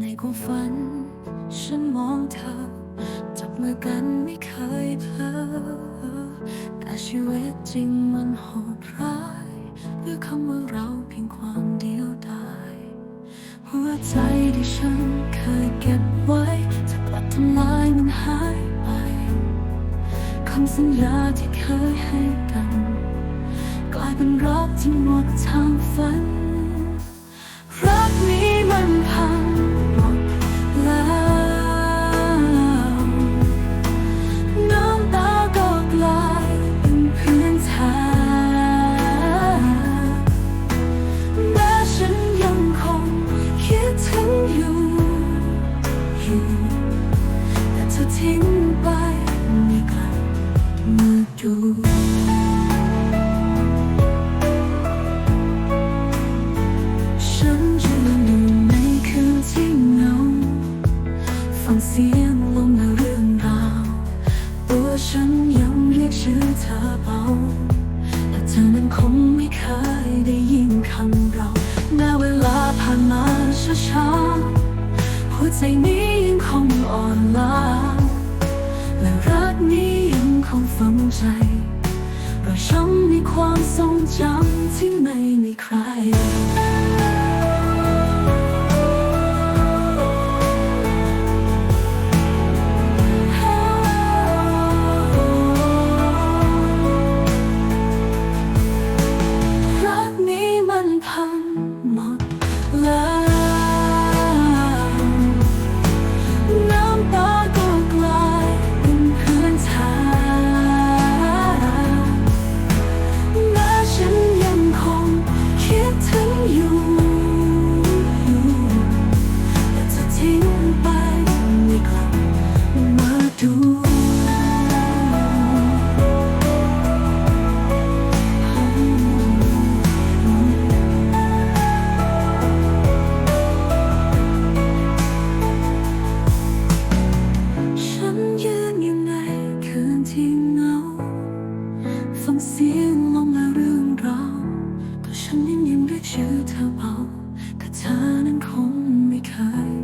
ในความฝัน ฉันมองเธอ จับมือกันไม่เคยเพ้อแต่ชีวิตจริงมันโหดร้ายด้วยคำว่าเราเพียงความเดียวดายหัวใจที่ฉันเคยเก็บไว้จะกลับทำลายมันหายไปคำสัญญาที่เคยให้กัน กลายเป็นรักที่หมดทางฝัน รักนี้ ทิ้งไปไม่กลับมาดูฉันยืนอยู่ในคืนที่เหงาฟังเสียงลมและเรื่องราวตัวฉันยังเรียกชื่อเธอเบาแต่เธอนั้นคงไม่เคยได้ยินคำเราแม้เวลาผ่านมาช้าๆหัวใจนี้ยังคงอ่อนล้า ฉันยังยิ้มเรียกชื่อเธอเบาแต่เธอนั้นคงไม่เคย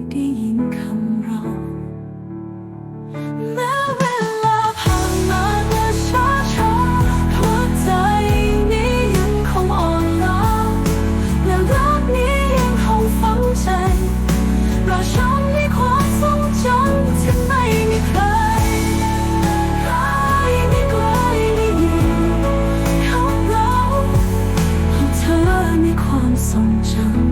送上。